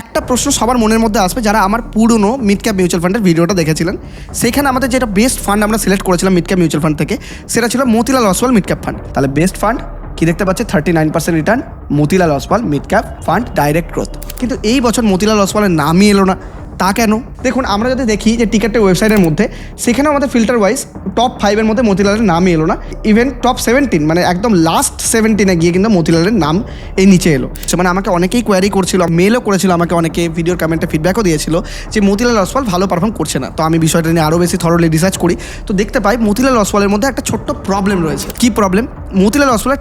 একটা প্রশ্ন সবার মনের মধ্যে আসবে যারা আমার পুরনো মিড ক্যাপ মিউচুয়াল ফান্ডের ভিডিওটা দেখেছিলেন। সেখানে আমাদের যেটা বেস্ট ফান্ড আমরা সিলেক্ট করেছিলাম মিড ক্যাপ মিউচুয়াল ফান্ড থেকে, সেটা ছিল Motilal Oswal mid cap fund তাহলে বেস্ট ফান্ড কি দেখতে পাচ্ছে thirty nine percent return Motilal Oswal mid cap fund direct growth কিন্তু এই বছর মতিলাল অসওয়ালের নামই এলো না। তা কেন? দেখুন, আমরা যদি দেখি যে টিকেটের ওয়েবসাইটের মধ্যে সেখানে আমাদের ফিল্টার ওয়াইজ টপ ফাইভের মধ্যে মতিলালের নামই এলো না। ইভেন টপ সেভেন্টিন মানে একদম লাস্ট সেভেন্টিনে গিয়ে কিন্তু মতিলালের নাম এই নিচে এলো। সে মানে আমাকে অনেকেই কোয়ারি করছিল মেলও করেছিল, আমাকে অনেকে ভিডিওর কমেন্টে ফিডব্যাকও দিয়েছিল যে মতিলাল অসওয়াল ভালো পারফর্ম করছে না। তো আমি বিষয়টা নিয়ে আরও বেশি থরলি রিসার্চ করি। তো দেখতে পাই, মতিলাল অসওয়ালের মধ্যে একটা ছোট্ট প্রবলেম রয়েছে। কি problem Motilal অসওয়ালের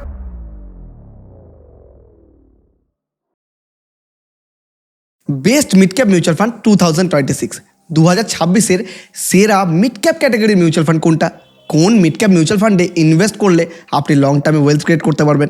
best mid cap mutual fund two thousand twenty six. দু হাজার ছাব্বিশের সেরা মিড ক্যাপ ক্যাটাগরির মিউচুয়াল ফান্ড কোনটা? কোন মিড ক্যাপ মিউচুয়াল ফান্ডে ইনভেস্ট করলে আপনি লং টার্মে ওয়েলথ ক্রিয়েট করতে পারবেন?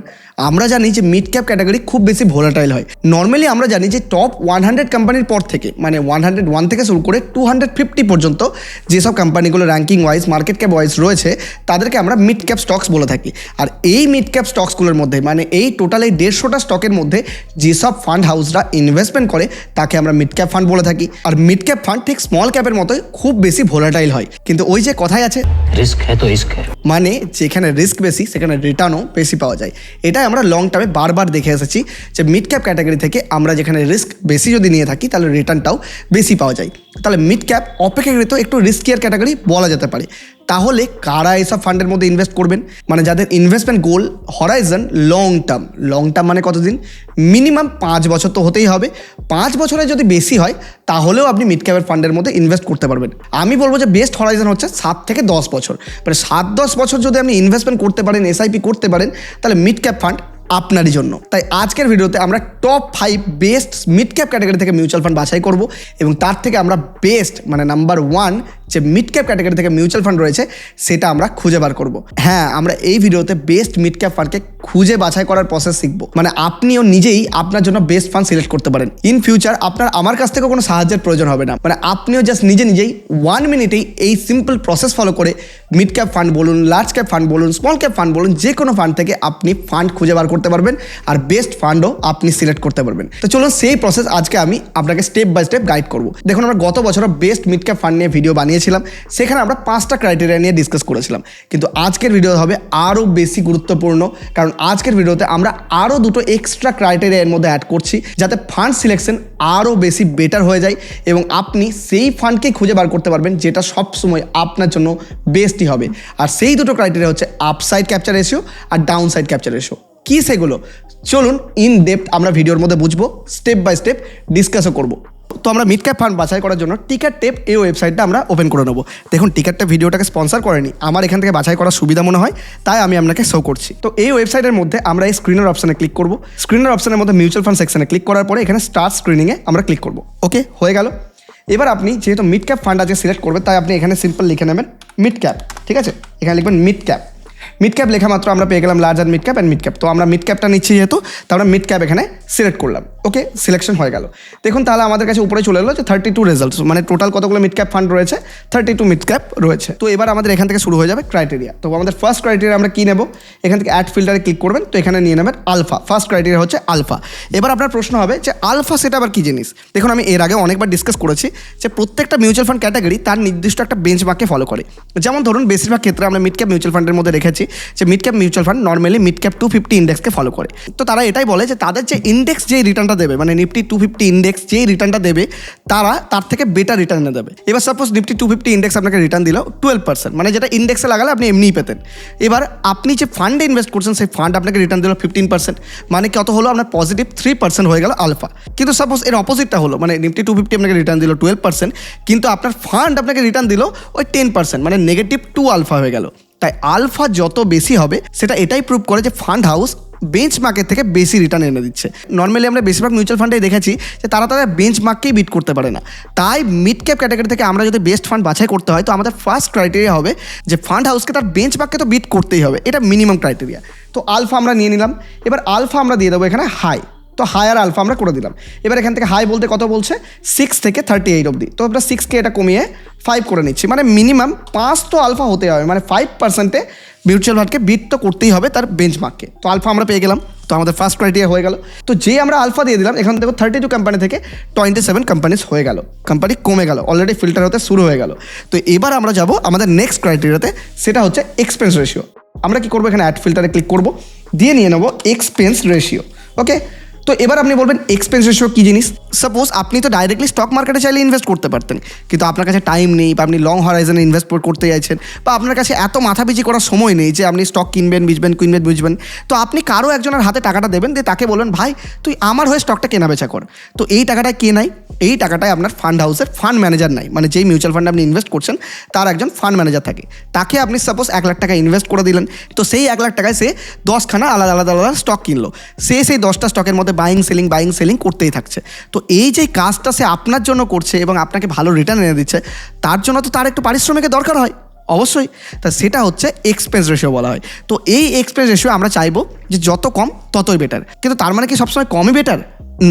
আমরা জানি যে মিড ক্যাপ ক্যাটাগরি খুব বেশি ভোলাটাইল হয়। নর্মালি আমরা জানি যে টপ ওয়ান হান্ড্রেড কোম্পানির পর থেকে মানে ওয়ান হান্ড্রেড ওয়ান থেকে শুরু করে টু হান্ড্রেড ফিফটি পর্যন্ত যেসব কোম্পানিগুলো ranking wise market cap wise রয়েছে, তাদেরকে আমরা মিড ক্যাপ স্টকস বলে থাকি। আর এই মিড ক্যাপ স্টকসগুলোর মধ্যে মানে এই টোটাল এই দেড়শোটা স্টকের মধ্যে যেসব ফান্ড হাউসরা ইনভেস্টমেন্ট করে, তাকে আমরা মিড ক্যাপ ফান্ড বলে থাকি। আর মিড ক্যাপ ফান্ড ঠিক স্মল ক্যাপের মতোই খুব বেশি ভোলাটাইল হয়। কিন্তু ওই যে কথাই আছে রিস্ক है तो इश्क है মানে যেখানে রিস্ক বেশি সেখানে রিটার্নও বেশি পাওয়া যায় এটাই আমরা লং টার্মে বারবার দেখে এসেছি যে মিড ক্যাপ ক্যাটাগরি থেকে আমরা যেখানে রিস্ক বেশি যদি নিয়ে থাকি তাহলে রিটার্নটাও বেশি পাওয়া যায় তাহলে মিড ক্যাপ অপেক্ষাকৃত একটু রিস্কিয়ার ক্যাটাগরি বলা যেতে পারে তাহলে কারা এসব ফান্ডের মধ্যে ইনভেস্ট করবেন? মানে যাদের investment goal horizon long term long term মানে কতদিন? মিনিমাম পাঁচ বছর তো হতেই হবে। পাঁচ বছরে যদি বেশি হয়, তাহলেও আপনি মিড ক্যাপের ফান্ডের মধ্যে ইনভেস্ট করতে পারবেন। আমি বলব যে বেস্ট হরাইজন হচ্ছে সাত থেকে দশ বছর। মানে সাত দশ বছর যদি আপনি ইনভেস্টমেন্ট করতে পারেন এসআইপি করতে পারেন, তাহলে মিড ক্যাপ ফান্ড আপনারই জন্য। তাই আজকের ভিডিওতে আমরা top five best mid cap category থেকে মিউচুয়াল ফান্ড বাছাই করব এবং তার থেকে আমরা বেস্ট মানে নাম্বার ওয়ান যে মিড ক্যাপ ক্যাটাগরি থেকে মিউচুয়াল ফান্ড রয়েছে সেটা আমরা খুঁজে বার করব। হ্যাঁ আমরা এই ভিডিওতে বেস্ট মিড ক্যাপ ফান্ডকে খুঁজে বাছাই করার প্রসেস শিখব। মানে আপনিও নিজেই আপনার জন্য বেস্ট ফান্ড সিলেক্ট করতে পারেন। ইন ফিউচার আপনার আমার কাছ থেকেও কোনো সাহায্যের প্রয়োজন হবে না। মানে আপনিও জাস্ট নিজে নিজেই ওয়ান মিনিটেই এই সিম্পল প্রসেস ফলো করে মিড ক্যাপ ফান্ড বলুন লার্জ ক্যাপ ফান্ড বলুন স্মল ক্যাপ ফান্ড বলুন, যে কোনো ফান্ড থেকে আপনি ফান্ড খুঁজে বার করতে পারবেন আর বেস্ট ফান্ডও আপনি সিলেক্ট করতে পারবেন। তো চলুন সেই প্রসেস আজকে আমি আপনাকে স্টেপ বাই স্টেপ গাইড করব। দেখুন, আমরা গত বছর বেস্ট মিড ক্যাপ ফান্ড নিয়ে ভিডিও বানিয়েছিলাম, সেখানে আমরা পাঁচটা ক্রাইটেরিয়া নিয়ে ডিসকাস করেছিলাম। কিন্তু আজকের ভিডিও হবে আরও বেশি গুরুত্বপূর্ণ, কারণ আজকের ভিডিওতে আমরা আরও দুটো এক্সট্রা ক্রাইটেরিয়া এর মধ্যে অ্যাড করছি, যাতে ফান্ড সিলেকশন আরও বেশি বেটার হয়ে যায় এবং আপনি সেই ফান্ডকেই খুঁজে বার করতে পারবেন, যেটা সবসময় আপনার জন্য বেস্টই হবে। আর সেই দুটো ক্রাইটেরিয়া হচ্ছে আপসাইড ক্যাপচার রেশিও আর ডাউন সাইড ক্যাপচার রেশিও কী সেগুলো? চলুন ইন ডেপথ আমরা ভিডিওর মধ্যে বুঝব স্টেপ বাই স্টেপ ডিসকাসও করব। তো আমরা মিড ক্যাপ ফান্ড বাছাই করার জন্য টিকার টেপ এই ওয়েবসাইটটা আমরা ওপেন করে নেব। দেখুন টিকারটা ভিডিওটাকে স্পন্সর করেনি, আমার এখান থেকে বাছাই করার সুবিধা মনে হয়, তাই আমি আপনাকে শো করছি। তো এই ওয়েবসাইটের মধ্যে আমরা এই স্ক্রিনের অপশানে ক্লিক করব। স্ক্রিনের অপশানের মধ্যে মিউচুয়াল ফান্ড সেকশনে ক্লিক করার পরে এখানে স্টার্ট স্ক্রিনিংয়ে আমরা ক্লিক করব। ওকে হয়ে গেল। এবার আপনি যেহেতু মিড ক্যাপ ফান্ড আজকে সিলেক্ট করবেন, তাই আপনি এখানে সিম্পল লিখে নেবেন মিড ক্যাপ ঠিক আছে? এখানে লিখবেন মিড ক্যাপ মিড ক্যাপ লেখা মাত্র আমরা পেয়ে গেলাম large mid cap and mid cap তো আমরা মিড ক্যাপটা নিচ্ছি যেহেতু, তো আমরা মিড ক্যাপ এখানে সিলেক্ট করলাম। ওকে সিলেকশন হয়ে গেল। দেখুন তাহলে আমাদের কাছে উপরে চলে এলো যে থার্টি টু রেজাল্টস মানে টোটাল কতগুলো মিড ক্যাপ ফান্ড রয়েছে? থার্টি টু মিড ক্যাপ রয়েছে। তো এবার আমাদের এখান থেকে শুরু হয়ে যাবে ক্রাইটেরিয়া তো আমাদের ফার্স্ট ক্রাইটেরিয়া আমরা কী নেব? এখান থেকে অ্যাড ফিল্টারে ক্লিক করবেন, তো এখানে নিয়ে নেবেন আলফা ফার্স্ট ক্রাইটেরিয়া হচ্ছে আলফা এবার আপনার প্রশ্ন হবে যে আলফা সেটা আবার কী জিনিস? দেখুন আমি এর আগে অনেকবার ডিসকাস করেছি যে প্রত্যেকটা মিউচুয়াল ফান্ড ক্যাটাগরি তার নির্দিষ্ট একটা বেঞ্চমার্ককে ফলো করে। যেমন ধরুন, বেশিরভাগ ক্ষেত্রে আমরা মিড ক্যাপ মিউচুয়াল ফান্ডের মধ্যে রেখেছি। যে mid cap mutual fund normally mid cap two fifty ইন্ডেক্সকে follow করে। তো তারা এটাই বলে যে তাদের যে ইন্ডেক্স যেই রিটার্নটা দেবে মানে নিফটি টু ফিফটি ইন্ডেক্স যেই রিটার্নটা দেবে, তারা তার থেকে বেটার রিটার্ন দেবে। এবার suppose Nifty two fifty index আপনাকে রিটার্ন দিল টুয়েলভ পার্সেন্ট মানে যেটা ইন্ডেক্সে লাগালে আপনি এমনিই পেতেন। এবার আপনি যে ফান্ডে ইনভেস্ট করছেন, সেই ফান্ড আপনাকে রিটার্ন দিল ফিফটিন পার্সেন্ট মানে কত হলো আপনার পজিটিভ থ্রি পার্সেন্ট হয়ে গেল আলফা কিন্তু সাপোজ এর অপোজিটটা হলো মানে নিফটি টু ফিফটি আপনাকে রিটার্ন দিল টুয়েলভ পার্সেন্ট কিন্তু আপনার ফান্ড আপনাকে রিটার্ন দিল ওই টেন পার্সেন্ট মানে নেগেটিভ টু আলফা হয়ে গেল। তাই আলফা যত বেশি হবে, সেটা এটাই প্রুভ করে যে ফান্ড হাউস বেঞ্চ মার্কেট থেকে বেশি রিটার্ন এনে দিচ্ছে। নর্মালি আমরা বেশিরভাগ মিউচুয়াল ফান্ডে দেখেছি যে তারা তাদের বেঞ্চ মার্ককেই বিট করতে পারে না। তাই মিড ক্যাপ ক্যাটাগরি থেকে আমরা যদি বেস্ট ফান্ড বাছাই করতে হয়, তো আমাদের ফার্স্ট ক্রাইটেরিয়া হবে যে ফান্ড হাউসকে তার বেঞ্চ মার্ককে তো বিট করতেই হবে। এটা মিনিমাম ক্রাইটেরিয়া তো আলফা আমরা নিয়ে নিলাম। এবার আলফা আমরা দিয়ে দেবো এখানে হাই তো হাই আর আলফা আমরা করে দিলাম। এবার এখান থেকে হাই বলতে কত বলছে? সিক্স থেকে থার্টি এইট অবধি। তো আমরা সিক্সকে এটা কমিয়ে ফাইভ করে নিচ্ছি। মানে মিনিমাম পাঁচ তো আলফা হতে হবে। মানে ফাইভ পার্সেন্টে মিউচুয়াল ফান্ডকে বিট তো করতেই হবে তার বেঞ্চ মার্ককে তো আলফা আমরা পেয়ে গেলাম। তো আমাদের ফার্স্ট ক্রাইটেরিয়া হয়ে গেল। তো যে আমরা আলফা দিয়ে দিলাম, এখান থেকে থার্টি টু কোম্পানি থেকে টোয়েন্টি সেভেন কোম্পানিজ হয়ে গেল। কোম্পানি কমে গেল। অলরেডি ফিল্টার হতে শুরু হয়ে গেল। তো এবার আমরা যাব আমাদের নেক্সট ক্রাইটেরিয়াতে সেটা হচ্ছে এক্সপেন্স রেশিও আমরা কি করব এখানে অ্যাড ফিল্টারে ক্লিক করব। দিয়ে নিয়ে নেব এক্সপেন্স রেশিও ওকে তো এবার আপনি বলবেন এক্সপেন্স রেশিও কী জিনিস? সাপোজ আপনি তো ডাইরেক্টলি স্টক মার্কেটে চাইলে ইনভেস্ট করতে পারতেন। কিন্তু আপনার কাছে টাইম নেই বা আপনি লং হরাইজনে ইনভেস্ট করতে চাইছেন বা আপনার কাছে এত মাথাপিচি করার সময় নেই যে আপনি স্টক কিনবেন, বিচবেন, কিনবেন বুঝবেন তো আপনি কারও একজনের হাতে টাকাটা দেবেন, দিয়ে তাকে বলবেন, ভাই, তুই আমার হয়ে স্টকটা কেনা বেচা কর। তো এই টাকাটা কে নাই? এই টাকাটাই আপনার ফান্ড হাউসের ফান্ড ম্যানেজার নাই। মানে যেই মিউচুয়াল ফান্ডে আপনি ইনভেস্ট করছেন, তার একজন ফান্ড ম্যানেজার থাকে। তাকে আপনি সাপোজ এক লাখ টাকা ইনভেস্ট করে দিলেন। তো সেই এক লাখ টাকায় সে দশখানা আলাদা আলাদা আলাদা স্টক কিনলো। সে সেই দশটা স্টকের মধ্যে বাইং সেলিং বাইং সেলিং করতেই থাকছে। তো এই যে কাজটা সে আপনার জন্য করছে এবং আপনাকে ভালো রিটার্ন এনে দিচ্ছে, তার জন্য তো তার একটু পারিশ্রমিকের দরকার হয়, অবশ্যই। তা সেটা হচ্ছে এক্সপেন্স রেশিও বলা হয়। তো এই এক্সপেন্স রেশিও আমরা চাইব যে যত কম, ততই বেটার কিন্তু তার মানে কি সবসময় কমই বেটার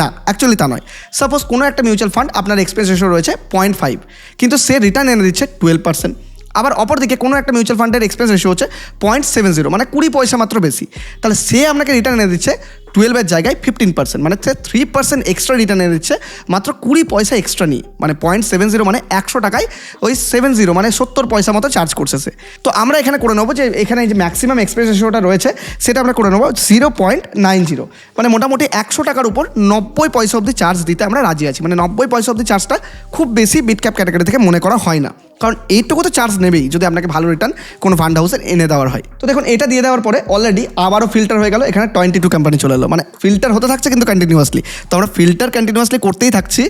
না অ্যাকচুয়ালি তা নয়। সাপোজ কোনো একটা মিউচুয়াল ফান্ড আপনার এক্সপেন্স রেশিও রয়েছে পয়েন্ট ফাইভ কিন্তু সে রিটার্ন এনে দিচ্ছে টুয়েলভ পার্সেন্ট আবার অপরদিকে কোনো একটা মিউচুয়াল ফান্ডের এক্সপেন্স রেশিও হচ্ছে পয়েন্ট সেভেন জিরো মানে কুড়ি পয়সা মাত্র বেশি। তাহলে সে আপনাকে রিটার্ন এনে দিচ্ছে টুয়েলভের জায়গায় ফিফটিন পার্সেন্ট মানে থ্রি পার্সেন্ট এক্সট্রা রিটার্ন এনে দিচ্ছে, মাত্র কুড়ি পয়সা এক্সট্রা নিয়ে মানে পয়েন্ট সেভেন জিরো মানে একশো টাকায় ওই সেভেন জিরো মানে সত্তর পয়সা মতো চার্জ করছে সে তো আমরা এখানে করে নেব যে, এখানে যে ম্যাক্সিমাম এক্সপ্রেস রয়েছে, সেটা আমরা করে নেব জিরো পয়েন্ট নাইন জিরো মানে মোটামুটি একশো টাকার উপর নব্বই পয়সা অবধি চার্জ দিতে আমরা রাজি আছি। মানে নব্বই পয়সা অবধি চার্জটা খুব বেশি বিট ক্যাপ ক্যাটাগরি থেকে মনে করা হয় না। কারণ এইটুকু তো চার্জ নেবেই যদি আপনাকে ভালো রিটার্ন কোনো ফান্ড হাউসের এনে দেওয়ার হয়। তো দেখুন, এটা দিয়ে দেওয়ার পরে অলরেডি আবারও ফিল্টার হয়ে গেল, এখানে টোয়েন্টি টু কোম্পানি চলে এলো। মানে ফিল্টার হতে থাকছে কিন্তু কন্টিনিউয়াসলি তো আমরা ফিল্টার কন্টিনিউয়াসলি করতেই থাকছি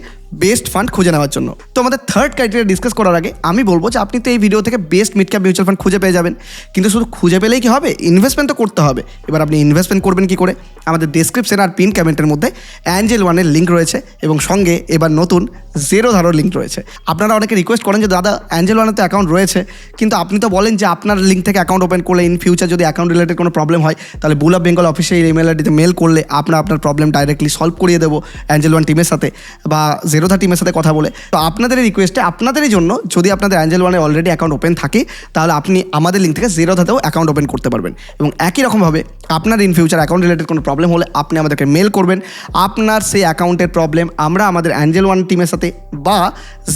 বেস্ট ফান্ড খুঁজে নেওয়ার জন্য। তো আমাদের থার্ড ক্রাইটেরিয়া ডিসকাস করার আগে আমি বলব যে আপনি তো এই ভিডিও থেকে best mid cap mutual fund খুঁজে পেয়ে যাবেন। কিন্তু শুধু খুঁজে পেলেই কি হবে? ইনভেস্টমেন্ট তো করতে হবে। এবার আপনি ইনভেস্টমেন্ট করবেন কি করে? আমাদের ডেসক্রিপশন আর পিন কমেন্টের মধ্যে অ্যাঞ্জেল ওয়ানের লিঙ্ক রয়েছে এবং সঙ্গে এবার নতুন জেরো ধারোর লিঙ্ক রয়েছে। আপনারা অনেকে রিকোয়েস্ট করেন যে, দাদা অ্যাঞ্জেল ওয়ানের তো অ্যাকাউন্ট রয়েছে। কিন্তু আপনি তো বলেন যে, আপনার লিঙ্ক থেকে অ্যাকাউন্ট ওপেন করলে ইন ফিউচার যদি অ্যাকাউন্ট রিলেটেড কোনো প্রবলেম হয়, তাহলে বুল অফ বেঙ্গল অফিসে এই ইমেল আইডিতে মেল করলে আপনার আপনার প্রবলেম ডাইরেক্টলি সলভ করিয়ে দেবো অ্যাঞ্জেল ওয়ান টিমের সাথে বা জেরোধা টিমের সাথে কথা বলে। তো আপনাদের রিকোয়েস্টে আপনাদেরই জন্য যদি আপনাদের অ্যাঞ্জেল ওয়ানে অলরেডি অ্যাকাউন্ট ওপেন থাকে, তাহলে আপনি আমাদের লিঙ্ক থেকে জেরোধাতেও অ্যাকাউন্ট ওপেন করতে পারবেন। এবং একই রকমভাবে আপনার ইন ফিউচার অ্যাকাউন্ট রিলেটেড কোনো প্রবলেম হলে আপনি আমাদেরকে মেল করবেন। আপনার সেই অ্যাকাউন্টের প্রবলেম আমরা আমাদের অ্যাঞ্জেল ওয়ান টিমের সাথে বা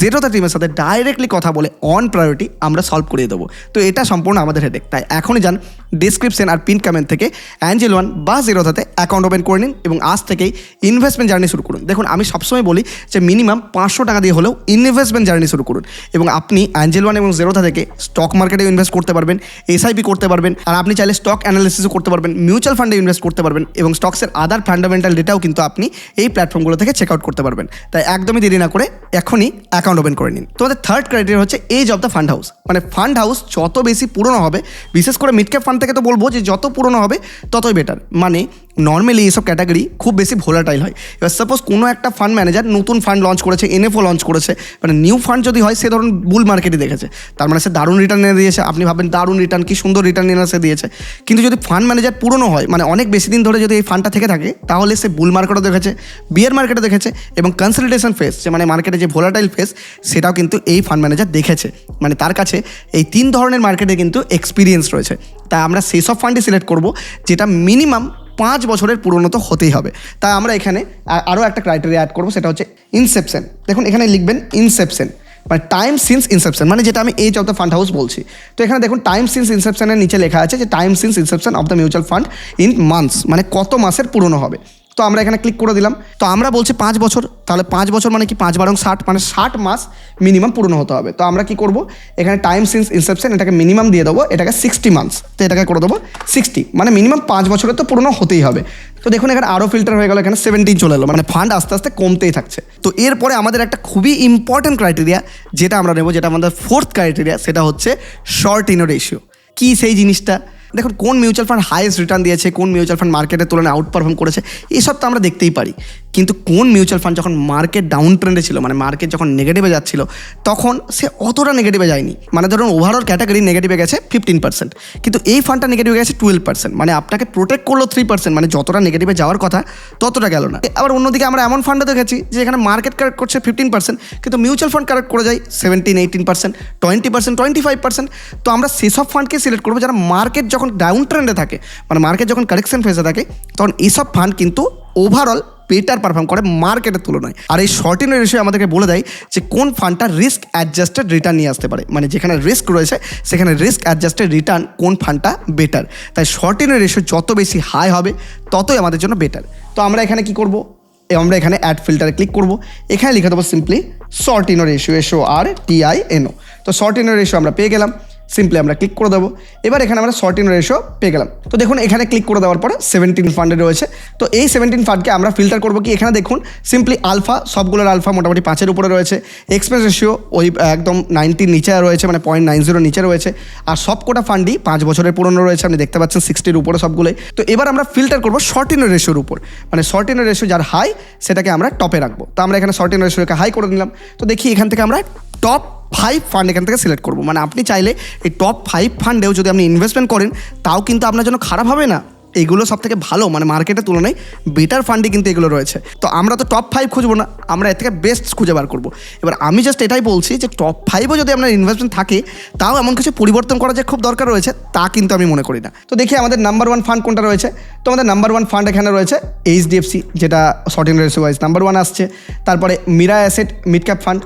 জেরোধা টিমের সাথে ডাইরেক্টলি কথা বলে অন প্রায়োরিটি আমরা সলভ করিয়ে দেবো। তো এটা সম্পূর্ণ আমাদের হেডেক তাই এখনই যান ডিসক্রিপশন আর পিন কমেন্ট থেকে অ্যাঞ্জেল ওয়ান বা জিরোধাতে অ্যাকাউন্ট ওপেন করে নিন এবং আজ থেকেই ইনভেস্টমেন্ট জার্নি শুরু করুন। দেখুন, আমি সবসময় বলি যে মিনিমাম পাঁচশো টাকা দিয়ে হলেও ইনভেস্টমেন্ট জার্নি শুরু করুন এবং আপনি অ্যাঞ্জেল ওয়ান এবং জেরোধা থেকে স্টক মার্কেটে ইনভেস্ট করতে পারবেন এসআইপি করতে পারবেন আর আপনি চাইলে স্টক অ্যানালিসিসও করতে পারবেন মিউচুয়াল ফান্ডে ইনভেস্ট করতে পারবেন এবং স্টকসের আদার ফান্ডামেন্টাল ডেটাও কিন্তু আপনি এই প্ল্যাটফর্মগুলো থেকে চেক আউট করতে পারবেন। তাই একদমই দেরি না করে এখনই অ্যাকাউন্ট ওপেন করে নিন। তোমাদের থার্ড ক্রাইটেরিয়া হচ্ছে age of the fund house মানে ফান্ড হাউস যত বেশি পুরনো হবে, বিশেষ করে মিড ক্যাপ ফান্ড থেকে তো বলব যে যত পুরনো হবে ততই বেটার মানে নর্মালি এইসব ক্যাটাগরি খুব বেশি ভোলাটাইল হয়। এবার সাপোজ কোনো একটা ফান্ড ম্যানেজার নতুন ফান্ড লঞ্চ করেছে এনএফও লঞ্চ করেছে মানে নিউ ফান্ড যদি হয়, সে ধরুন বুল মার্কেটে দেখেছে। তার মানে সে দারুণ রিটার্ন এনে দিয়েছে। আপনি ভাবেন দারুণ রিটার্ন কি সুন্দর রিটার্ন এনে সে দিয়েছে। কিন্তু যদি ফান্ড ম্যানেজার পুরনো হয় মানে অনেক বেশি দিন ধরে যদি এই ফান্ডটা থেকে থাকে, তাহলে সে বুল মার্কেটও দেখেছে বিয়ার মার্কেটে দেখেছে, এবং কনসলিডেশন ফেস যে মানে মার্কেটে যে ভোলাটাইল ফেস সেটাও কিন্তু এই ফান্ড ম্যানেজার দেখেছে। মানে তার কাছে এই তিন ধরনের মার্কেটে কিন্তু এক্সপিরিয়েন্স রয়েছে। তাই আমরা সেই সব ফান্ডই সিলেক্ট করব, যেটা মিনিমাম পাঁচ বছরের পুরনো তো হতেই হবে। তাই আমরা এখানে আরও একটা ক্রাইটেরিয়া অ্যাড করব, সেটা হচ্ছে ইনসেপশন দেখুন, এখানে লিখবেন ইনসেপশন মানে টাইম সিন্স ইনসেপশন মানে যেটা আমি age of the fund house বলছি। তো এখানে দেখুন টাইম সিন্স ইনসেপশনের নিচে লেখা আছে যে time since inception of the mutual fund in months মানে কত মাসের পুরনো হবে। তো আমরা এখানে ক্লিক করে দিলাম। তো আমরা বলছি পাঁচ বছর, তাহলে পাঁচ বছর মানে কি? পাঁচ বারং ষাট মানে ষাট মাস মিনিমাম পূর্ণ হতে হবে। তো আমরা কি করব? এখানে টাইম সিন্স ইনসেপশন এটাকে মিনিমাম দিয়ে দেবো, এটাকে সিক্সটি মান্থস তো এটাকে করে দেবো সিক্সটি মানে মিনিমাম পাঁচ বছরের তো পূর্ণ হতেই হবে। তো দেখুন এখানে আরও ফিল্টার হয়ে গেল, এখানে সেভেন্টিন চলে এলো। মানে ফান্ড আস্তে আস্তে কমতেই থাকছে। তো এরপরে আমাদের একটা খুবই ইম্পর্টেন্ট ক্রাইটেরিয়া যেটা আমরা নেব, যেটা আমাদের ফোর্থ ক্রাইটেরিয়া সেটা হচ্ছে শর্ট ইনো রেশিও কী সেই জিনিসটা? দেখুন, কোন মিউচুয়াল ফান্ড হাইয়েস্ট রিটার্ন দিয়েছে, কোন মিউচুয়াল ফান্ড মার্কেটের তুলনায় আউট পারফর্ম করেছে, এসব তো আমরা দেখতেই পারি। কিন্তু কোন মিউচুয়াল ফান্ড যখন মার্কেট ডাউন ট্রেন্ডে ছিল মানে মার্কেট যখন নেগেটিভে যাচ্ছিল, তখন সে অতটা নেগেটিভে যায়নি। মানে ধরুন ওভারঅল ক্যাটাগরি নেগেটিভে গেছে ফিফটিন পার্সেন্ট কিন্তু এই ফান্ডটা নেগেটিভে গেছে টুয়েলভ পার্সেন্ট মানে আপনাকে প্রোটেক্ট করল থ্রি পার্সেন্ট মানে যতটা নেগেটিভে যাওয়ার কথা, ততটা গেল না। আবার অন্যদিকে আমরা এমন ফান্ডও দেখেছি, যে এখানে মার্কেট কারেক্ট করছে ফিফটিন পার্সেন্ট কিন্তু মিউচুয়াল ফান্ড কারেক্ট করে যায় seventeen eighteen percent twenty percent twenty five percent তো আমরা সেসব ফান্ডকে সিলেক্ট করব যারা মার্কেট যখন ডাউন ট্রেন্ডে থাকে মানে মার্কেট যখন কারেকশন ফেসে থাকে, তখন এইসব ফান্ড কিন্তু ওভারঅল বেটার পারফর্ম করে মার্কেটের তুলনায়। আর এই শর্টিনের রেশিও আমাদেরকে বলে দেয় যে, কোন ফান্ডটা রিস্ক অ্যাডজাস্টেড রিটার্ন নিয়ে আসতে পারে। মানে যেখানে রিস্ক রয়েছে, সেখানে রিস্ক অ্যাডজাস্টেড রিটার্ন কোন ফান্ডটা বেটার তাই শর্টিনের রেশিও যত বেশি হাই হবে, ততই আমাদের জন্য বেটার তো আমরা এখানে কি করব? আমরা এখানে অ্যাড ফিল্টারে ক্লিক করব। এখানে লিখে দেবো simply Sortino ratio S O আর টিআই এনও তো শর্টিনো রেশিও আমরা পেয়ে গেলাম। সিম্পলি আমরা ক্লিক করে দেবো। এবার এখানে আমরা শর্টিন রেশিও পেয়ে গেলাম। তো দেখুন, এখানে ক্লিক করে দেওয়ার পরে সেভেন্টিন ফান্ডে রয়েছে। তো এই সেভেন্টিন ফান্ডকে আমরা ফিল্টার করব কি? এখানে দেখুন সিম্পলি আলফা সবগুলোর আলফা মোটামুটি পাঁচের উপরে রয়েছে। এক্সপেন্স রেশিও ওই একদম নাইনটির নিচে রয়েছে মানে পয়েন্ট নাইন জিরো নিচে রয়েছে। আর সব কোটা ফান্ডই পাঁচ বছরের পুরনো রয়েছে, আপনি দেখতে পাচ্ছেন সিক্সটির উপরে সবগুলোই। তো এবার আমরা ফিল্টার করব শর্টিনের রেশিওর উপর। মানে শর্টিনের রেশিও যার হাই সেটাকে আমরা টপে রাখব। তো আমরা এখানে শর্টিনের রেশিওকে হাই করে নিলাম। তো দেখি এখান থেকে আমরা টপ ফাইভ ফান্ড এখান থেকে সিলেক্ট করব। মানে আপনি চাইলে এই টপ ফাইভ ফান্ডেও যদি আপনি ইনভেস্টমেন্ট করেন, তাও কিন্তু আপনার জন্য খারাপ হবে না। এগুলো সব থেকে ভালো মানে মার্কেটের তুলনায় বেটার ফান্ডে কিন্তু এগুলো রয়েছে। তো আমরা তো টপ ফাইভ খুঁজবো না, আমরা এর থেকে বেস্ট খুঁজে বার করব। এবার আমি জাস্ট এটাই বলছি যে টপ ফাইভও যদি আপনার ইনভেস্টমেন্ট থাকে, তাও এমন কিছু পরিবর্তন করা যে খুব দরকার রয়েছে, তা কিন্তু আমি মনে করি না। তো দেখি আমাদের নাম্বার ওয়ান ফান্ড কোনটা রয়েছে? তো আমাদের নাম্বার ওয়ান ফান্ড এখানে রয়েছে এইচডিএফসি যেটা Sortino ratio wise number one আসছে। তারপরে Mirae asset mid cap fund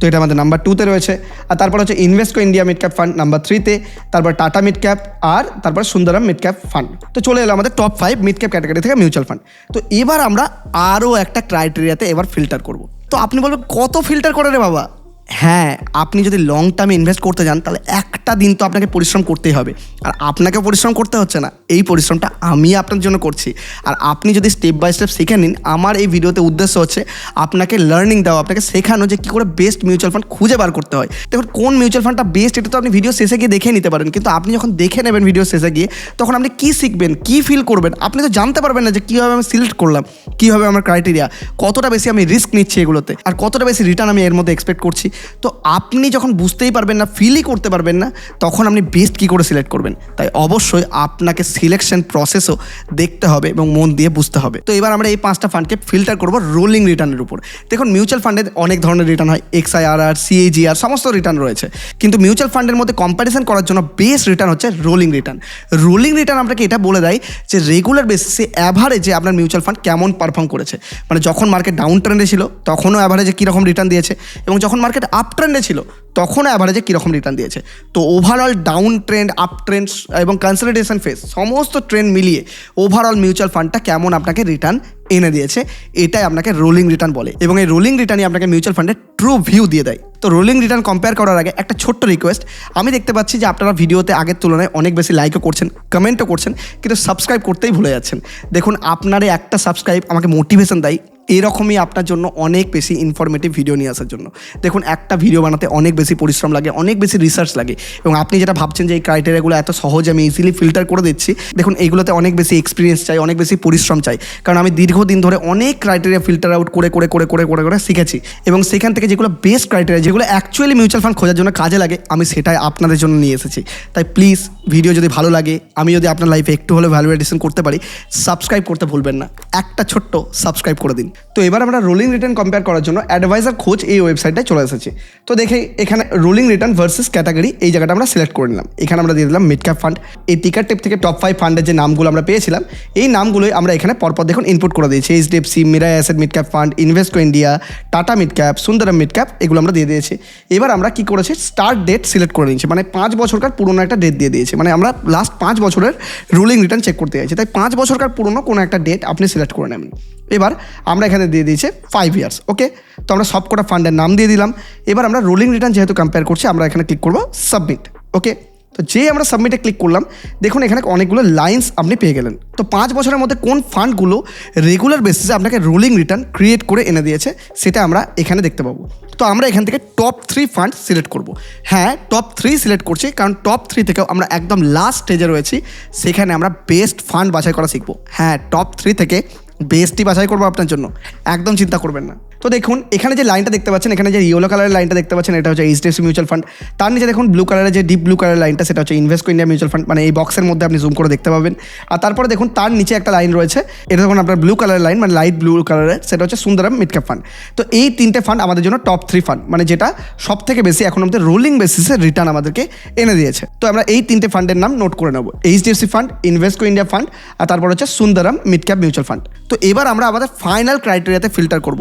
তো এটা আমাদের নাম্বার টুতে রয়েছে। আর তারপর হচ্ছে Invesco India mid cap fund number থ্রিতে তারপর টাটা মিড ক্যাপ আর তারপর সুন্দরম মিড ক্যাপ ফান্ড তো চলে এলো আমাদের top five mid cap category থেকে মিউচুয়াল ফান্ড তো এবার আমরা আরও একটা ক্রাইটেরিয়াতে এবার ফিল্টার করব। তো আপনি বলবেন, কত ফিল্টার করে রে বাবা? হ্যাঁ আপনি যদি লং টার্মে ইনভেস্ট করতে যান, তাহলে একটা দিন তো আপনাকে পরিশ্রম করতেই হবে। আর আপনাকে পরিশ্রম করতে হচ্ছে না। এই পরিশ্রমটা আমি আপনার জন্য করছি। আর আপনি যদি স্টেপ বাই স্টেপ শিখে নিন, আমার এই ভিডিওতে উদ্দেশ্য হচ্ছে আপনাকে লার্নিং দেওয়া, আপনাকে শেখানো যে কী করে বেস্ট মিউচুয়াল ফান্ড খুঁজে বার করতে হয়। দেখুন, কোন মিউচুয়াল ফান্ডটা বেস্ট এটা তো আপনি ভিডিও শেষে গিয়ে দেখে নিতে পারেন। কিন্তু আপনি যখন দেখে নেবেন ভিডিও শেষে গিয়ে, তখন আপনি কী শিখবেন, কী ফিল করবেন, আপনি তো জানতে পারবেন না যে কীভাবে আমি সিলেক্ট করলাম, কীভাবে আমার ক্রাইটেরিয়া কতটা বেশি আমি রিস্ক নিচ্ছি এগুলোতে, আর কতটা বেশি রিটার্ন আমি এর মধ্যে এক্সপেক্ট করছি। তো আপনি যখন বুঝতেই পারবেন না ফিলই করতে পারবেন না, তখন আপনি বেস্ট কী করে সিলেক্ট করবেন? তাই অবশ্যই আপনাকে সিলেকশন প্রসেসও দেখতে হবে এবং মন দিয়ে বুঝতে হবে। তো এবার আমরা এই পাঁচটা ফান্ডকে ফিল্টার করব রোলিং রিটার্নের উপর। দেখুন মিউচুয়াল ফান্ডে অনেক ধরনের রিটার্ন হয় এক্সআইআরআর সিএজিআর সমস্ত রিটার্ন রয়েছে। কিন্তু মিউচুয়াল ফান্ডের মধ্যে কম্প্যারিজন করার জন্য বেস্ট রিটার্ন হচ্ছে রোলিং রিটার্ন রোলিং রিটার্ন আপনাকে এটা বলে দেয় যে রেগুলার বেসিসে অ্যাভারেজে আপনার মিউচুয়াল ফান্ড কেমন পারফর্ম করেছে। মানে যখন মার্কেট ডাউন ট্রেন্ডে ছিল, তখনও অ্যাভারেজে কীরকম রিটার্ন দিয়েছে। এবং যখন মার্কেট আপ ট্রেন্ডে ছিল, তখন অ্যাভারেজে কীরকম রিটার্ন দিয়েছে? তো overall down trend up trend এবং কনসলিডেশন ফেস সমস্ত ট্রেন্ড মিলিয়ে ওভারঅল মিউচুয়াল ফান্ডটা কেমন আপনাকে রিটার্ন এনে দিয়েছে, এটাই আপনাকে রোলিং রিটার্ন বলে। এবং এই রোলিং রিটার্নই আপনাকে মিউচুয়াল ফান্ডের ট্রু ভিউ দিয়ে দেয়। তো রোলিং রিটার্ন কম্পেয়ার করার আগে একটা ছোট্ট রিকোয়েস্ট আমি দেখতে পাচ্ছি যে আপনারা ভিডিওতে আগের তুলনায় অনেক বেশি লাইকও করছেন কমেন্টও করছেন, কিন্তু সাবস্ক্রাইব করতেই ভুলে যাচ্ছেন। দেখুন, আপনার একটা সাবস্ক্রাইব আমাকে মোটিভেশন দেয় এরকমই আপনার জন্য অনেক বেশি ইনফরমেটিভ ভিডিও নিয়ে আসার জন্য। দেখুন, একটা ভিডিও বানাতে অনেক বেশি পরিশ্রম লাগে, অনেক বেশি রিসার্চ লাগে এবং আপনি যেটা ভাবছেন যে এই ক্রাইটেরিয়াগুলো এত সহজে, আমি ইজিলি ফিল্টার করে দিচ্ছি, দেখুন, এইগুলোতে অনেক বেশি এক্সপিরিয়েন্স চাই, অনেক বেশি পরিশ্রম চাই। কারণ আমি দীর্ঘদিন ধরে অনেক ক্রাইটেরিয়া ফিল্টার আউট করে করে করে করে করে করে শিখেছি এবং সেখান থেকে যেগুলো বেস্ট ক্রাইটেরিয়া যেগুলো অ্যাকচুয়ালি মিউচুয়াল ফান্ড খোঁজার জন্য কাজে লাগে, আমি সেটাই আপনাদের জন্য নিয়ে এসেছি। তাই প্লিজ ভিডিও যদি ভালো লাগে, আমি যদি আপনার লাইফে একটু হলেও ভ্যালু এডিশন করতে পারি সাবস্ক্রাইব করতে ভুলবেন না। একটা ছোট্ট সাবস্ক্রাইব করে দিন। তো এবার আমরা রোলিং রিটার্ন কম্পেয়ার করার জন্য অ্যাডভাইজার খোঁজ এই ওয়েবসাইটে চলে এসেছি। তো দেখে এখানে রোলিং রিটার্ন ভার্সেস ক্যাটাগরি এই জায়গাটা আমরা সিলেক্ট করে নিলাম। এখানে আমরা দিয়ে দিলাম মিড ক্যাপ ফান্ড এই টিকার টেপ থেকে টপ ফাইভ ফান্ডের যে নামগুলো আমরা পেয়েছিলাম, এই নামগুলোই আমরা এখানে পরপর দেখুন ইনপুট করে দিয়েছি। HDFC Mirae asset mid cap fund Invesco India Tata mid cap Sundaram mid cap এগুলো আমরা দিয়ে দিয়েছি। এবার আমরা কি করেছি? স্টার্ট ডেট সিলেক্ট করে নিয়েছি। মানে পাঁচ বছরকার পুরনো একটা ডেট দিয়ে দিয়েছি। মানে আমরা লাস্ট পাঁচ বছরের রুলিং রিটার্ন চেক করতে চাইছি। তাই পাঁচ বছরকার পুরনো কোনো একটা ডেট আপনি সিলেক্ট করে নেবেন। এবার আমরা এখানে দিয়ে দিয়েছে ফাইভ ইয়ার্স ওকে তো আমরা সব কটা ফান্ডের নাম দিয়ে দিলাম। এবার আমরা রোলিং রিটার্ন যেহেতু কম্পেয়ার করছি, আমরা এখানে ক্লিক করব সাবমিট ওকে তো যে আমরা সাবমিটে ক্লিক করলাম, দেখুন এখানে অনেকগুলো লাইন্স আপনি পেয়ে গেলেন। তো পাঁচ বছরের মধ্যে কোন ফান্ডগুলো রেগুলার বেসিসে আপনাকে রোলিং রিটার্ন ক্রিয়েট করে এনে দিয়েছে, সেটা আমরা এখানে দেখতে পাবো। তো আমরা এখান থেকে টপ থ্রি ফান্ড সিলেক্ট করব। হ্যাঁ টপ থ্রি সিলেক্ট করছি, কারণ টপ থ্রি থেকেও আমরা একদম লাস্ট স্টেজে রয়েছি, সেখানে আমরা বেস্ট ফান্ড বাছাই করা শিখব। হ্যাঁ টপ থ্রি থেকে বেস্টই বাছাই করব আপনার জন্য। একদম চিন্তা করবেন না। তো দেখুন, এখানে যে লাইনটা দেখতে পাচ্ছেন, এখানে যে ইয়েলো কালারের লাইনটা দেখতে পাচ্ছেন, এটা হচ্ছে এইচডিএফসি মিউচুয়াল ফান্ড তার নিচে দেখুন ব্লু কালারের যে ডিপ ব্লু কালারের লাইনটা, সেটা হচ্ছে ইনভেস্টকো ইন্ডিয়া মিউচুয়াল ফান্ড মানে এই বক্সের মধ্যে আপনি জুম করে দেখতে পাবেন। আর তারপরে দেখুন, তার নিচে একটা লাইন রয়েছে। এটা দেখুন, আপনার ব্লু কালারের লাইন মানে লাইট ব্লু কালারের সেটা হচ্ছে সুন্দরম মিড ক্যাপ ফান্ড তো এই তিনটে ফান্ড আমাদের জন্য টপ থ্রি ফান্ড মানে যেটা সব থেকে বেশি এখন আমাদের রোলিং বেসিসে রিটার্ন আমাদেরকে এনে দিয়েছে। তো আমরা এই তিনটে ফান্ডের নাম নোট করে নেব। HDFC fund Invesco India fund আর তারপর হচ্ছে Sundaram mid cap mutual fund তো এবার আমরা আমাদের ফাইনাল ক্রাইটেরিয়াতে ফিল্টার করব।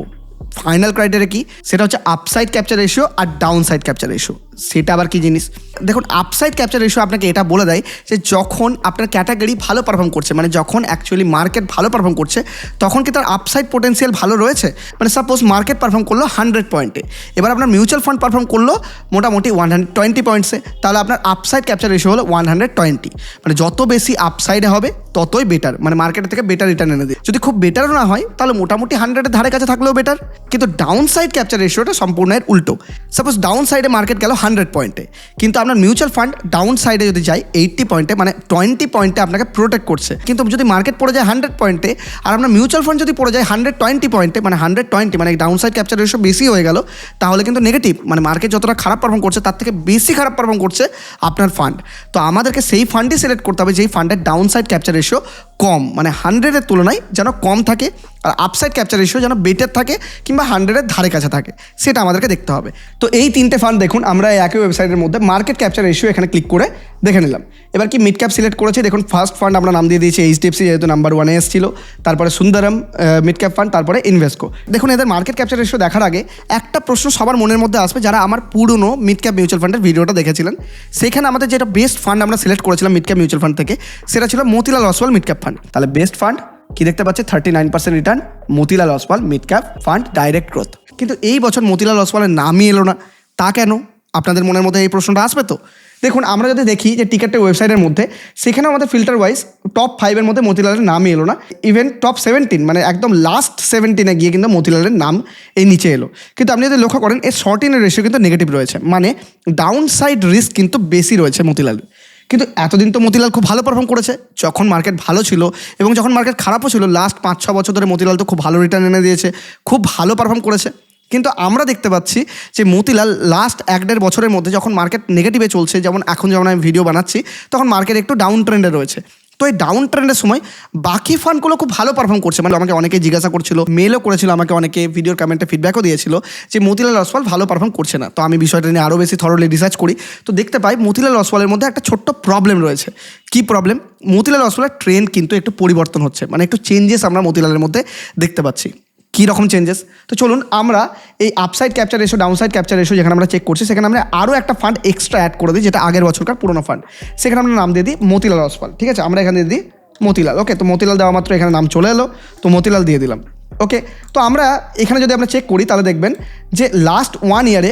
ফাইনাল ক্রাইটেরিয়া কি? সেটা হচ্ছে আপসাইড ক্যাপচার রেশিও আর ডাউন সাইড ক্যাপচার রেশিও সেটা আবার কি জিনিস? দেখুন আপসাইড ক্যাপচার রেশিও আপনাকে এটা বলে দেয় যে যখন আপনার ক্যাটাগরি ভালো পারফর্ম করছে মানে যখন অ্যাকচুয়ালি মার্কেট ভালো পারফর্ম করছে, তখন কি তার আপসাইড পোটেন্সিয়াল ভালো রয়েছে? মানে সাপোজ মার্কেট পারফর্ম করল হান্ড্রেড পয়েন্টে এবার আপনার মিউচুয়াল ফান্ড পারফর্ম করল মোটামুটি ওয়ান হান্ড্রেড টোয়েন্টি পয়েন্টসে তাহলে আপনার আপসাইড ক্যাপচার রেশিও হলো ওয়ান হান্ড্রেড টোয়েন্টি মানে যত বেশি আপসাইডে হবে, ততই বেটার মানে মার্কেটের থেকে বেটার রিটার্ন এনে দেয়। যদি খুব বেটারও না হয়, তাহলে মোটামুটি হান্ড্রেডের ধারে কাছে থাকলেও বেটার কিন্তু ডাউন সাইড ক্যাপচার রেশিওটা সম্পূর্ণ এর উল্টো। সাপোজ ডাউন সাইডে মার্কেট গেল হান্ড্রেড পয়েন্টে কিন্তু আপনার মিউচুয়াল ফান্ড ডাউন সাইডে যদি যায় এইটটি পয়েন্টে মানে টোয়েন্টি পয়েন্টে আপনাকে প্রোটেক্ট করছে। কিন্তু যদি মার্কেট পড়ে যায় হান্ড্রেড পয়েন্টে আর আপনার মিউচুয়াল ফান্ড যদি পড়ে যায় হান্ড্রেড টোয়েন্টি পয়েন্টে মানে হান্ড্রেড টোয়েন্টি মানে ডাউন সাইড ক্যাপচার রেশিও বেশি হয়ে গেল, তাহলে কিন্তু নেগেটিভ মানে মার্কেট যতটা খারাপ পারফর্ম করছে, তার থেকে বেশি খারাপ পারফর্ম করছে আপনার ফান্ড তো আমাদেরকে সেই ফান্ডই সিলেক্ট করতে হবে, যেই ফান্ডের ডাউন সাইড ক্যাপচার রেশিও কম মানে হান্ড্রেডের তুলনায় যেন কম থাকে। আর আপসাইড ক্যাপচার রেশিও যেন বেটার থাকে কিংবা হান্ড্রেডের ধারে কাছে থাকে, সেটা আমাদেরকে দেখতে হবে। তো এই তিনটে ফান্ড দেখুন, আমরা একই ওয়েবসাইটের মধ্যে মার্কেট ক্যাপচার রেশিও এখানে ক্লিক করে দেখে নিলাম। এবার কি মিড ক্যাপ সিলেক্ট করেছি? দেখুন ফার্স্ট ফান্ড আমরা নাম দিয়ে দিয়েছি এইচডিএফসি যেহেতু নাম্বার ওয়ানে এসেছিল, তারপরে সুন্দরম মিড ক্যাপ ফান্ড তারপরে ইনভেস্কো দেখুন, এদের মার্কেট ক্যাপচার রেশিও দেখার আগে একটা প্রশ্ন সবার মনের মধ্যে আসবে, যারা আমার পুরনো মিড ক্যাপ মিউচুয়াল ফান্ডের ভিডিওটা দেখেছিলেন, সেখানে আমাদের যেটা বেস্ট ফান্ড আমরা সিলেক্ট করেছিলাম মিড ক্যাপ মিউচুয়াল ফান্ড থেকে, সেটা ছিল Motilal Oswal mid cap fund তাহলে বেস্ট ফান্ড কি দেখতে পাচ্ছে? Thirty nine percent return Motilal Oswal mid cap fund direct growth কিন্তু এই বছর মতিলাল অসওয়ালের নামই এলো না। তা কেন? আপনাদের মনের মধ্যে এই প্রশ্নটা আসবে তো? দেখুন, আমরা যদি দেখি যে টিকেটের ওয়েবসাইটের মধ্যে সেখানে আমাদের ফিল্টার ওয়াইজ টপ ফাইভের মধ্যে মতিলালের নামই এলো না। ইভেন টপ সেভেন্টিন মানে একদম লাস্ট সেভেন্টিনে গিয়ে কিন্তু মতিলালের নাম এই নিচে এলো। কিন্তু আপনি যদি লক্ষ্য করেন এর শর্টিনের রেশিও কিন্তু নেগেটিভ রয়েছে। মানে ডাউন সাইড রিস্ক কিন্তু বেশি রয়েছে মতিলালের। কিন্তু এতদিন তো মতিলাল খুব ভালো পারফর্ম করেছে। যখন মার্কেট ভালো ছিল এবং যখন মার্কেট খারাপও ছিল লাস্ট পাঁচ, ছ বছর ধরে মতিলাল তো খুব ভালো রিটার্ন এনে দিয়েছে, খুব ভালো পারফর্ম করেছে। কিন্তু আমরা দেখতে পাচ্ছি যে মতিলাল লাস্ট এক, দেড় বছরের মধ্যে যখন মার্কেট নেগেটিভে চলছে, যেমন এখন যেমন আমি ভিডিও বানাচ্ছি, তখন মার্কেট একটু ডাউন ট্রেন্ডে রয়েছে। তো এই ডাউন ট্রেন্ডের সময় বাকি ফান্ডগুলো খুব ভালো পারফর্ম করছে। মানে আমাকে অনেকে জিজ্ঞাসা করছিল মেলও করেছিল, আমাকে অনেকে ভিডিওর কমেন্টে ফিডব্যাকও দিয়েছিল যে মতিলাল অসওয়াল ভালো পারফর্ম করছে না। তো আমি বিষয়টা নিয়ে আরও বেশি থরলি রিসার্চ করি। তো দেখতে পাই মতিলাল অসওয়ালের মধ্যে একটা ছোট্ট প্রবলেম রয়েছে। কি প্রবলেম মতিলাল অসওয়ালের ট্রেন্ড কিন্তু একটু পরিবর্তন হচ্ছে। মানে একটু চেঞ্জেস আমরা মতিলালের মধ্যে দেখতে পাচ্ছি। কী রকম চেঞ্জেস তো চলুন আমরা এই upside capture ratio downside capture ratio যেখানে আমরা চেক করছি, সেখানে আমরা আরও একটা ফান্ড এক্সট্রা অ্যাড করে দিই, যেটা আগের বছরকার পুরোনো ফান্ড সেখানে আমরা নাম দিয়ে দিই মতিলাল অসওয়াল ঠিক আছে? আমরা এখানে দিয়ে দিই মতিলাল ওকে তো মতিলাল দেওয়া মাত্র এখানে নাম চলে এলো, তো মতিলাল দিয়ে দিলাম ওকে তো আমরা এখানে যদি আমরা চেক করি, তাহলে দেখবেন যে লাস্ট ওয়ান ইয়ারে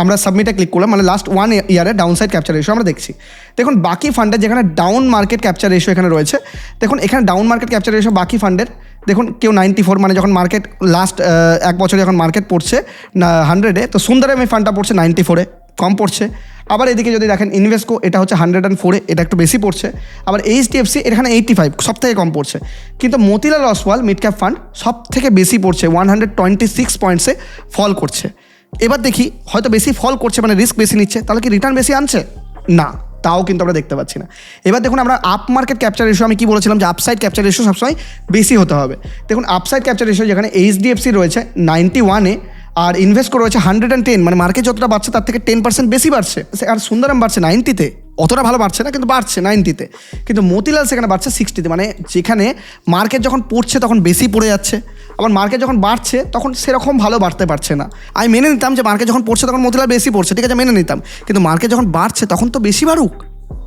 আমরা সাবমিটে ক্লিক করলাম মানে লাস্ট ওয়ান ইয়ারে ডাউন সাইড ক্যাপচার রেশিও আমরা দেখছি। দেখুন, বাকি ফান্ডের যেখানে ডাউন মার্কেট ক্যাপচার রেশিও এখানে রয়েছে, দেখুন, এখানে ডাউন মার্কেট ক্যাপচার রেশিও বাকি ফান্ডের দেখুন, কেউ নাইনটি ফোর মানে যখন মার্কেট লাস্ট এক বছরে যখন মার্কেট পড়ছে, না হান্ড্রেডে তো সুন্দরম এই ফান্ডটা পড়ছে নাইনটি ফোরে কম পড়ছে। আবার এদিকে যদি দেখেন ইনভেস্কো এটা হচ্ছে হান্ড্রেড অ্যান্ড ফোরে এটা একটু বেশি পড়ছে। আবার এইচডিএফসি এখানে এইটটি ফাইভ সব থেকে কম পড়ছে। কিন্তু Motilal Oswal mid cap fund সব থেকে বেশি পড়ছে ওয়ান হান্ড্রেড টোয়েন্টি সিক্স পয়েন্টসে ফল করছে। এবার দেখি, হয়তো বেশি ফল করছে মানে রিস্ক বেশি নিচ্ছে, তাহলে কি রিটার্ন বেশি আনছে? না। তাও কিন্তু আমরা দেখতে পাচ্ছি না। এবার দেখুন আমরা আপ মার্কেট ক্যাপচার রেশো আমি কি বলেছিলাম যে আপসাইড ক্যাপচার রেশো সবসময় বেশি হতে হবে। দেখুন আপসাইড ক্যাপচার রেশো যেখানে এইচডিএফসি রয়েছে নাইনটি ওয়ানে আর ইনভেস্ট করে রয়েছে হান্ড্রেড অ্যান্ড টেন মানে মার্কেট যতটা বাড়ছে তার থেকে টেন পার্সেন্ট বেশি বাড়ছে। আর সুন্দরম বাড়ছে নাইনটিতে অতটা ভালো বাড়ছে না, কিন্তু বাড়ছে নাইনটিতে কিন্তু মতিলাল সেখানে বাড়ছে সিক্সটিতে মানে যেখানে মার্কেট যখন পড়ছে তখন বেশি পড়ে যাচ্ছে, আবার মার্কেট যখন বাড়ছে তখন সেরকম ভালো বাড়তে পারছে না। আমি মেনে নিতাম যে মার্কেট যখন পড়ছে তখন মতিলাল বেশি পড়ছে, ঠিক আছে, মেনে নিতাম। কিন্তু মার্কেট যখন বাড়ছে তখন তো বেশি বাড়ুক,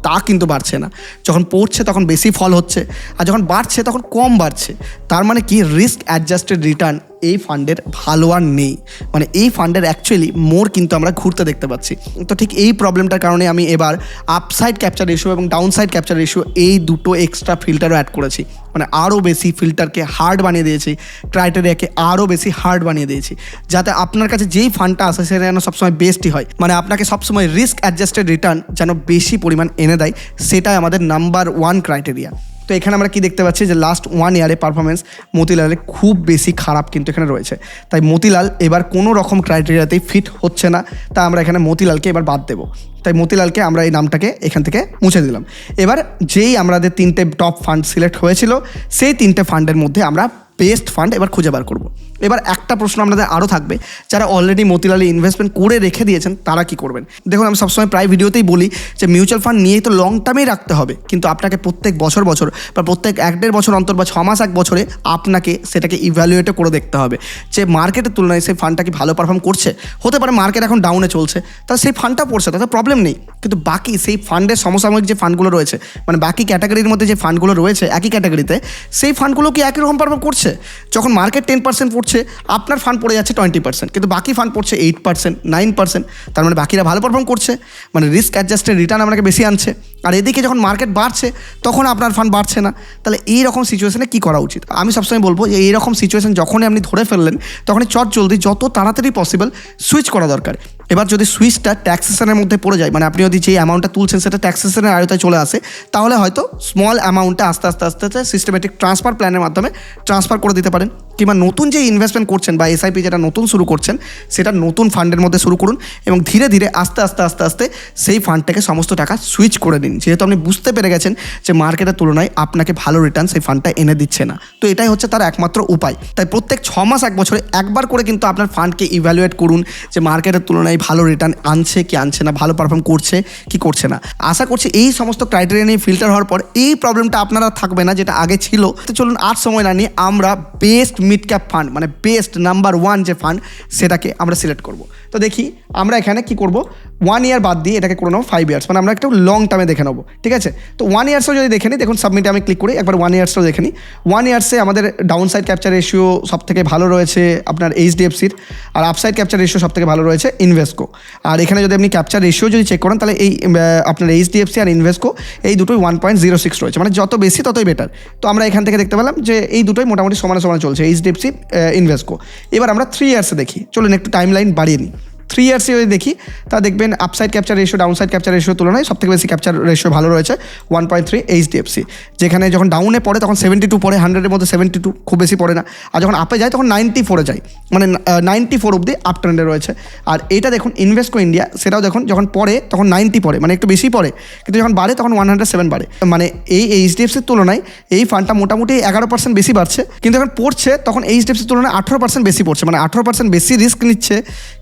তা কিন্তু বাড়ছে না। যখন পড়ছে তখন বেশি ফল হচ্ছে, আর যখন বাড়ছে তখন কম বাড়ছে। তার মানে কি? রিস্ক অ্যাডজাস্টেড রিটার্ন এই ফান্ডের ভালো আর নেই। মানে এই ফান্ডের অ্যাকচুয়ালি মোর কিন্তু আমরা ঘুরতে দেখতে পাচ্ছি। তো ঠিক এই প্রবলেমটার কারণে আমি এবার আপসাইড ক্যাপচার রেশিও এবং ডাউনসাইড ক্যাপচার রেশিও এই দুটো এক্সট্রা ফিল্টারও অ্যাড করেছি। মানে আরও বেশি ফিল্টারকে হার্ড বানিয়ে দিয়েছি ক্রাইটেরিয়াকে আরও বেশি হার্ড বানিয়ে দিয়েছি। যাতে আপনার কাছে যেই ফান্ডটা আসে, সেটা যেন সবসময় বেস্টই হয়। মানে আপনাকে সবসময় রিস্ক অ্যাডজাস্টেড রিটার্ন যেন বেশি পরিমাণ এনে দেয়, সেটাই আমাদের নাম্বার ওয়ান ক্রাইটেরিয়া তো এখানে আমরা কি দেখতে পাচ্ছি যে লাস্ট ওয়ান ইয়ারে পারফরমেন্স মতিলালের খুব বেশি খারাপ কিন্তু এখানে রয়েছে। তাই মতিলাল এবার কোনো রকম ক্রাইটেরিয়াতেই ফিট হচ্ছে না, তা আমরা এখানে মতিলালকে এবার বাদ দেবো। তাই মতিলালকে আমরা এই নামটাকে এখান থেকে মুছে দিলাম। এবার যেই আমাদের তিনটে টপ ফান্ড সিলেক্ট হয়েছিল, সেই তিনটে ফান্ডের মধ্যে আমরা বেস্ট ফান্ড এবার খুঁজে বার করব। এবার একটা প্রশ্ন আপনাদের আরও থাকবে, যারা অলরেডি মতিলালে ইনভেস্টমেন্ট করে রেখে দিয়েছেন, তারা কি করবেন? দেখুন, আমি সবসময় প্রায় ভিডিওতেই বলি যে মিউচুয়াল ফান্ড নিয়েই তো লং টার্মেই রাখতে হবে, কিন্তু আপনাকে প্রত্যেক বছর বছর বা প্রত্যেক এক দেড় বছর অন্তর বা ছ মাস, এক বছরে আপনাকে সেটাকে ইভ্যালুয়েটও করে দেখতে হবে যে মার্কেটের তুলনায় সেই ফান্ডটা কি ভালো পারফর্ম করছে। হতে পারে মার্কেট এখন ডাউনে চলছে, তাহলে সেই ফান্ডটা পড়ছে, তাতে প্রবলেম নেই, কিন্তু বাকি সেই ফান্ডের সমসাময়িক যে ফান্ডগুলো রয়েছে মানে বাকি ক্যাটাগরির মধ্যে যে ফান্ডগুলো রয়েছে, একই ক্যাটাগরিতে সেই ফান্ডগুলো কি একই রকম পারফর্ম করছে? যখন মার্কেট টেন পার্সেন্ট পড়ছে, আপনার ফান্ড পড়ে যাচ্ছে টোয়েন্টি পার্সেন্ট কিন্তু বাকি ফান্ড পড়ছে এইট পার্সেন্ট নাইন পার্সেন্ট তার মানে বাকিরা ভালো পারফর্ম করছে মানে রিস্ক অ্যাডজাস্টেড রিটার্ন আপনাকে বেশি আনছে। আর এদিকে যখন মার্কেট বাড়ছে, তখন আপনার ফান্ড বাড়ছে না। তাহলে এই রকম সিচুয়েশনে কী করা উচিত? আমি সবসময় বলব যে এইরকম সিচুয়েশন যখনই আপনি ধরে ফেললেন, তখনই চট জলদি, যত তাড়াতাড়ি পসিবল সুইচ করা দরকার। এবার যদি সুইচটা ট্যাক্সেশনের মধ্যে পড়ে যায় মানে আপনি যদি যে অ্যামাউন্টটা তুলছেন সেটা ট্যাক্সেশনের আয়তায় চলে আসে, তাহলে হয়তো স্মল অ্যামাউন্টটা আস্তে আস্তে আস্তে আস্তে সিস্টেমেটিক ট্রান্সফার প্ল্যানের মাধ্যমে ট্রান্সফার করে দিতে পারেন। কিংবা নতুন যে ইনভেস্টমেন্ট করছেন বা এসআইপি যেটা নতুন শুরু করছেন, সেটা নতুন ফান্ডের মধ্যে শুরু করুন এবং ধীরে ধীরে আস্তে আস্তে আস্তে আস্তে সেই ফান্ডটাকে সমস্ত টাকা সুইচ করে দিন যেহেতু আপনি বুঝতে পেরে গেছেন যে মার্কেটের তুলনায় আপনাকে ভালো রিটার্ন সেই ফান্ডটা এনে দিচ্ছে না। তো এটাই হচ্ছে তার একমাত্র উপায়। তাই প্রত্যেক ছ মাস, এক বছরে একবার করে কিন্তু আপনার ফান্ডকে ইভ্যালুয়েট করুন যে মার্কেটের তুলনায় ভালো রিটার্ন আনছে কি আনছে না, ভালো পারফর্ম করছে কি করছে না। আশা করছি এই সমস্ত ক্রাইটেরিয়া নিয়ে ফিল্টার হওয়ার পর এই প্রবলেমটা আপনারা থাকবে না, যেটা আগে ছিল। তো চলুন আর সময় না নিয়ে আমরা বেস্ট মিড ক্যাপ ফান্ড মানে বেস্ট নাম্বার ওয়ান যে ফান্ড সেটাকে আমরা সিলেক্ট করব। তো দেখি আমরা এখানে কি করব? ওয়ান ইয়ার বাদ দিয়ে এটাকে করে নেব ফাইভ ইয়ার্স মানে আমরা একটু লং টার্মে দেখে নেব, ঠিক আছে? তো ওয়ান ইয়ার্সও যদি দেখে নিই, দেখুন সাবমিটে আমি ক্লিক করি, একবার ওয়ান ইয়ার্সও দেখে নিই। ওয়ান ইয়ার্সে আমাদের ডাউন সাইড ক্যাপচার রেশিও সব থেকে ভালো রয়েছে আপনার এইচডিএফসির আর আপসাইড ক্যাপচার রেশিও সব থেকে ভালো রয়েছে ইনভেস্কো আর এখানে যদি আপনি ক্যাপচার রেশিও যদি চেক করেন, তাহলে এই আপনার এইচডিএফসি আর ইনভেস্কো এই দুটোই ওয়ান পয়েন্ট জিরো সিক্স রয়েছে। মানে যত বেশি, ততই বেটার তো আমরা এখান থেকে দেখতে পেলাম যে এই দুটোই মোটামুটি সমানে সমানে চলছে এইচডিএফসি ইনভেস্কো এবার আমরা থ্রি ইয়ার্সে দেখি। চলুন একটু টাইম লাইন বাড়িয়ে নিই। থ্রি ইয়ার্সে যদি দেখি, তা দেখবেন upside capture ratio downside capture ratio তুলনায় সবথেকে বেশি ক্যাপচার রেশিও ভালো রয়েছে ওয়ান পয়েন্ট থ্রি এইচডিএফসি যেখানে যখন ডাউনে পড়ে তখন সেভেন্টি টু পড়ে হান্ড্রেডের মধ্যে সেভেন্টি টু খুব বেশি পড়ে না। আর যখন আপে যায় তখন নাইনটি ফোরে যায়। মানে নাইনটি ফোর অব্দি আপ ট্রেন্ডে রয়েছে। আর এটা দেখুন ইনভেস্টকো ইন্ডিয়া সেটাও দেখুন যখন পড়ে তখন নাইনটি পড়ে মানে একটু বেশি পড়ে। কিন্তু যখন বাড়ে তখন ওয়ান হান্ড্রেড সেভেন বাড়ে। মানে এই এইচডিএফসির তুলনায় এই ফান্ডটা মোটামুটি এগারো পার্সেন্ট বেশি বাড়ছে। কিন্তু যখন পড়ছে তখন এইচডিএফসির তুলনায় আঠেরো পার্সেন্ট বেশি পড়ছে। মানে আঠেরো পার্সেন্ট বেশি রিস্ক নিচ্ছে।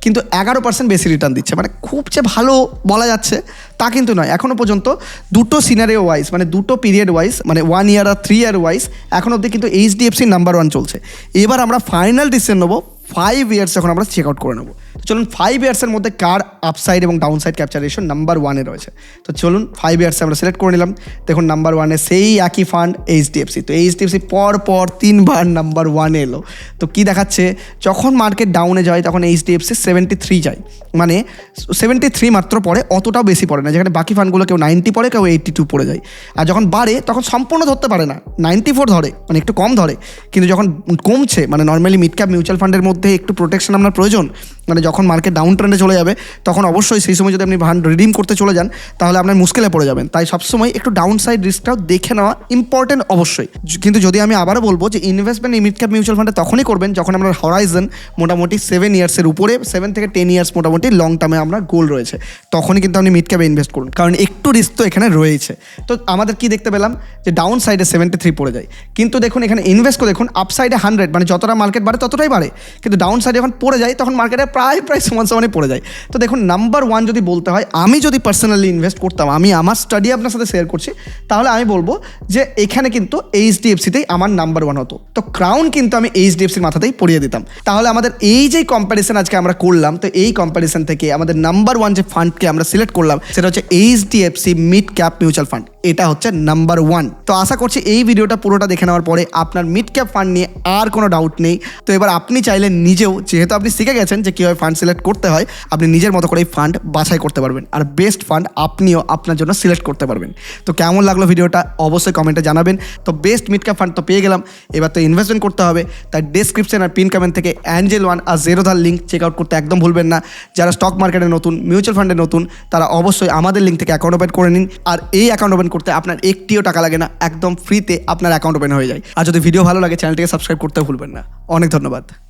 কিন্তু এগারো পার্সেন্ট বেশি রিটার্ন দিচ্ছে। মানে খুব যে ভালো বলা যাচ্ছে তা কিন্তু নয়। এখনও পর্যন্ত দুটো সিনারিও ওয়াইজ মানে দুটো পিরিয়ড ওয়াইজ মানে ওয়ান ইয়ার আর থ্রি ইয়ার ওয়াইজ এখন অবধি কিন্তু এইচডিএফসি নাম্বার ওয়ান চলছে। এবার আমরা ফাইনাল ডিসিশন নেব ফাইভ ইয়ার্স যখন আমরা চেক আউট করে নেব। তো চলুন ফাইভ ইয়ার্সের মধ্যে কার আপসাইড এবং down side capture ratio number ওয়ানে রয়েছে। তো চলুন ফাইভ ইয়ার্সে আমরা সিলেক্ট করে নিলাম। দেখুন নাম্বার ওয়ানে সেই একই ফান্ড এইচডিএফসি তো এইচডিএফসি পর পর তিনবার নাম্বার ওয়ানে এলো। তো কি দেখাচ্ছে? যখন মার্কেট ডাউনে যায়, তখন এইচডিএফসি সেভেন্টি থ্রি যায়। মানে সেভেন্টি থ্রি মাত্র পড়ে, অতটাও বেশি পড়ে না। যেখানে বাকি ফান্ডগুলো কেউ নাইনটি পড়ে, কেউ এইটটি টু পড়ে যায়। আর যখন বাড়ে, তখন সম্পূর্ণ ধরতে পারে না। নাইনটি ফোর ধরে মানে একটু কম ধরে। কিন্তু যখন কমছে মানে নর্মালি মিড ক্যাপ মিউচুয়াল ফান্ডের মধ্যে একটু প্রোটেকশন আপনার প্রয়োজন মানে যখন মার্কেট ডাউন ট্রেন্ডে চলে যাবে, তখন অবশ্যই সেই সময় যদি আপনি ফান্ড রিডিম করতে চলে যান, তাহলে আপনার মুশকিলে পড়ে যাবেন। তাই সবসময় একটু ডাউন সাইড রিস্কটাও দেখে নেওয়া ইম্পর্টেন্ট অবশ্যই। কিন্তু যদি আমি আবারও বলব যে ইনভেস্টমেন্ট মিড ক্যাপ মিউচুয়াল ফান্ডে তখনই করবেন যখন আপনার হরাইজন মোটামুটি সেভেন ইয়ার্সের উপরে সেভেন থেকে টেন ইয়ার্স মোটামুটি লং টার্মে আমরা গোল রয়েছে। তখনই কিন্তু আপনি মিড ক্যাপে ইনভেস্ট করুন। কারণ একটু রিস্ক তো এখানে রয়েছে। তো আমাদের কি দেখতে পেলাম? যে ডাউন সাইডে সেভেন্টি থ্রি পড়ে যায়। কিন্তু দেখুন, এখানে ইনভেস্টও দেখুন আপ সাইডে হান্ড্রেড মানে যতটা মার্কেট বাড়ে ততটাই বাড়ে। কিন্তু ডাউন সাইডে যখন পড়ে যায়, তখন মার্কেটে প্রায় প্রায় সমান সমানে পড়ে যায়। তো দেখুন নাম্বার ওয়ান যদি বলতে হয়, আমি যদি পার্সোনালি ইনভেস্ট করতাম, আমি আমার স্টাডি আপনার সাথে শেয়ার করছি, তাহলে আমি বলব যে এখানে কিন্তু এইচডিএফসিতেই আমার নাম্বার ওয়ান হতো। তো ক্রাউন কিন্তু আমি এইচডিএফসির মাথাতেই পড়িয়ে দিতাম। তাহলে আমাদের এই যে কম্প্যারিজন আজকে আমরা করলাম, তো এই কম্প্যারিজন থেকে আমাদের নাম্বার ওয়ান যে ফান্ডকে আমরা সিলেক্ট করলাম, সেটা হচ্ছে HDFC mid cap mutual fund এটা হচ্ছে নাম্বার ওয়ান তো আশা করছি এই ভিডিওটা পুরোটা দেখে নেওয়ার পরে আপনার মিড ক্যাপ ফান্ড নিয়ে আর কোনো ডাউট নেই। তো এবার আপনি চাইলে নিজেও, যেহেতু আপনি শিখে গেছেন যে কীভাবে ফান্ড সিলেক্ট করতে হয়, আপনি নিজের মতো করে এই ফান্ড বাছাই করতে পারবেন। আর বেস্ট ফান্ড আপনিও আপনার জন্য সিলেক্ট করতে পারবেন। তো কেমন লাগল ভিডিওটা অবশ্যই কমেন্টে জানাবেন। তো বেস্ট মিড ক্যাপ ফান্ড তো পেয়ে গেলাম। এবার তো ইনভেস্টমেন্ট করতে হবে। তাই ডেসক্রিপশন আর পিন কমেন্ট থেকে অ্যাঞ্জেল ওয়ান আর জেরোধার লিঙ্ক চেক আউট করতে একদম ভুলবেন না। যারা স্টক মার্কেটে নতুন মিউচুয়াল ফান্ডে নতুন, তারা অবশ্যই আমাদের লিঙ্ক থেকে অ্যাকাউন্ট ওপেন করে নিন। আর এই অ্যাকাউন্ট ওপেন করতে আপনার একটিও টাকা লাগে না, একদম ফ্রিতে আপনার অ্যাকাউন্ট ওপেন হয়ে যায়। আর যদি ভিডিও ভালো লাগে চ্যানেলটিকে সাবস্ক্রাইব করতে ভুলবেন না। অনেক ধন্যবাদ।